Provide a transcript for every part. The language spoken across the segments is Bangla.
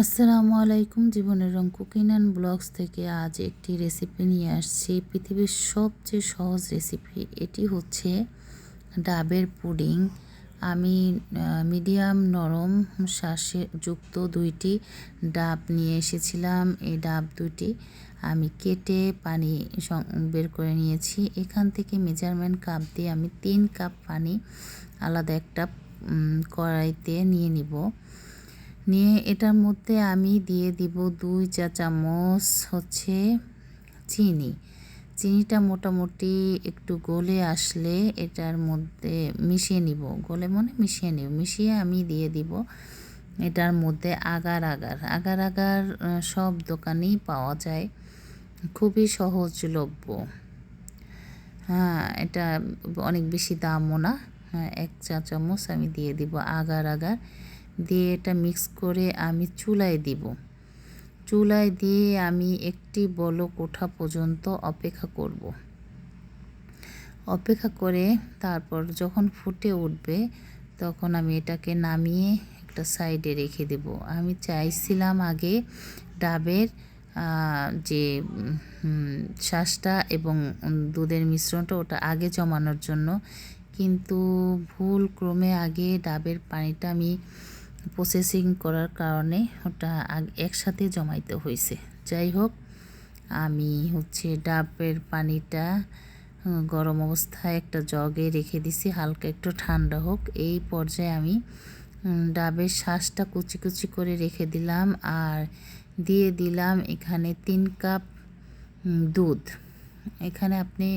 আসসালামু আলাইকুম জীবনের রং কুকিং অ্যান্ড ব্লগস থেকে আজ একটি রেসিপি নিয়ে আসছি। পৃথিবীর সবচেয়ে সহজ রেসিপি, এটি হচ্ছে ডাবের পুডিং। আমি মিডিয়াম নরম শ্বাসে যুক্ত দুইটি ডাব নিয়ে এসেছিলাম। এই ডাব দুটি আমি কেটে পানি বের করে নিয়েছি। এখান থেকে মেজারমেন্ট কাপ দিয়ে আমি তিন কাপ পানি আলাদা একটা কড়াইতে নিয়ে নিব। নিয়ে এটার মধ্যে আমি দিয়ে দিব দুই চা চামচ হচ্ছে চিনি। চিনিটা মোটামুটি একটু গলে আসলে এটার মধ্যে মিশিয়ে নিব। গলে মনে মিশিয়ে নিব। মিশিয়ে আমি দিয়ে দিব এটার মধ্যে আগার আগার। আগার আগার সব দোকানেই পাওয়া যায়। খুবই সহজলভ্য। হ্যাঁ এটা অনেক বেশি দামও না। হ্যাঁ এক চা চামচ আমি দিয়ে দিব আগার আগার। দিয়ে এটা মিক্স করে আমি চুলায় দিব। চুলায় দিয়ে আমি একটি বলো কোঠা পর্যন্ত অপেক্ষা করব। অপেক্ষা করে তারপর যখন ফুটে উঠবে, তখন আমি এটাকে নামিয়ে একটা সাইডে রেখে দেব। আমি চাইছিলাম আগে ডাবের যে শ্বাসটা এবং দুধের মিশ্রণটা ওটা আগে জমানোর জন্য। কিন্তু ভুল ক্রমে আগে ডাবের পানিটা আমি প্রসেসিং করার কারণে ওটা একসাথে জমাইতে হয়েছে যাই হোক, আমি হচ্ছে ডাবের পানিটা গরম অবস্থায় একটা জগে রেখে দিছি, হালকা একটু ঠান্ডা হোক। এই পর্যায়ে আমি ডাবের শ্বাসটা কুচি কুচি করে রেখে দিলাম আর দিয়ে দিলাম এখানে তিন কাপ দুধ। এখানে আপনি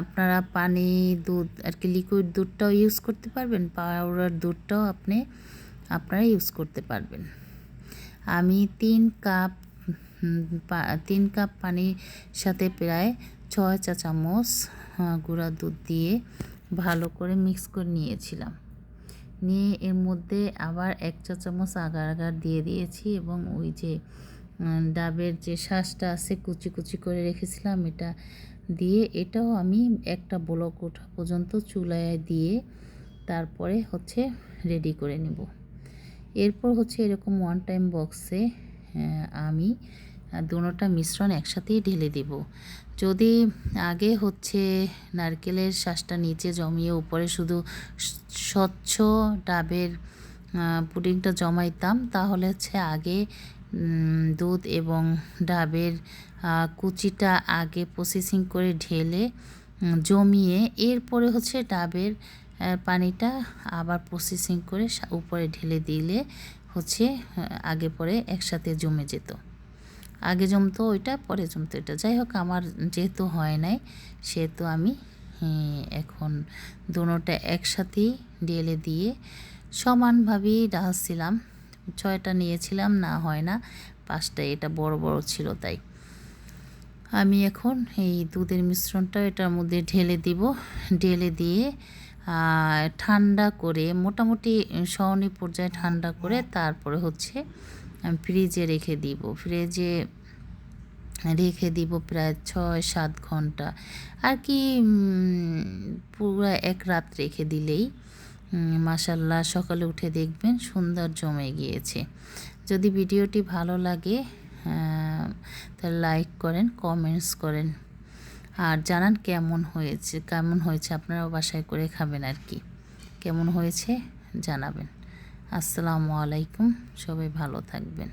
আপনারা পানি, দুধ, আর কি লিকুইড দুধটাও ইউজ করতে পারবেন পাউডার দুধটাও আপনি, আপনারা ইউজ করতে পারবেন। আমি তিন কাপ তিন কাপ পানির সাথে প্রায় ছয় চা চামচ গুঁড়া দুধ দিয়ে ভালো করে মিক্স করে নিয়েছিলাম। নিয়ে এর মধ্যে আবার এক চা চামচ আগার আগার দিয়ে দিয়েছি এবং ওই যে ডাবের যে শ্বাসটা আছে কুচি কুচি করে রেখেছিলাম, এটা দিয়ে এটাও আমি একটা ব্লক ওঠা পর্যন্ত চুলায় দিয়ে তারপরে হচ্ছে রেডি করে নেব। এরপর হচ্ছে এরকম ওয়ান টাইম বক্সে আমি দুটোটা মিশ্রণ একসাথেই ঢেলে দেব। যদি আগে হচ্ছে নারকেলের শ্বাসটা নিচে জমিয়ে উপরে শুধু স্বচ্ছ ডাবের পুডিংটা জমাইতাম, তাহলে হচ্ছে আগে দুধ এবং ডাবের কুচিটা আগে প্রসেসিং করে ঢেলে জমিয়ে এরপরে হচ্ছে ডাবের পানিটা আবার প্রসেসিং করে উপরে ঢেলে দিলে হচ্ছে আগে পরে একসাথে জমে যেত। আগে জমতো ওইটা, পরে জমতো এটা। যাই হোক, আমার যেহেতু হয় নাই, সেহেতু আমি এখন দুটোটা একসাথেই ঢেলে দিয়ে সমানভাবেই ডালছিলাম। ছয়টা নিয়েছিলাম, না হয় না। পাঁচটা, এটা বড় বড় ছিল তাই। আমি এখন এই দুধের মিশ্রণটা এটার মধ্যে ঢেলে দিব। ঢেলে দিয়ে ঠান্ডা করে, মোটামুটি সহনী পর্যায়ে ঠান্ডা করে তারপরে হচ্ছে আমি ফ্রিজে রেখে দিব। ফ্রিজে রেখে দিব প্রায় ছয় সাত ঘণ্টা। আর কি পুরো এক রাত রেখে দিলেই মাসাল্লাহ সকালে উঠে দেখবেন সুন্দর জমে গিয়েছে। যদি ভিডিওটি ভালো লাগে তাহলে লাইক করেন, কমেন্টস করেন। আর জানান কেমন হয়েছে কেমন হয়েছে, আপনারাও বাসায় করে খাবেন আর কি। কেমন হয়েছে, জানাবেন। আসসালামু আলাইকুম, সবাই ভালো থাকবেন।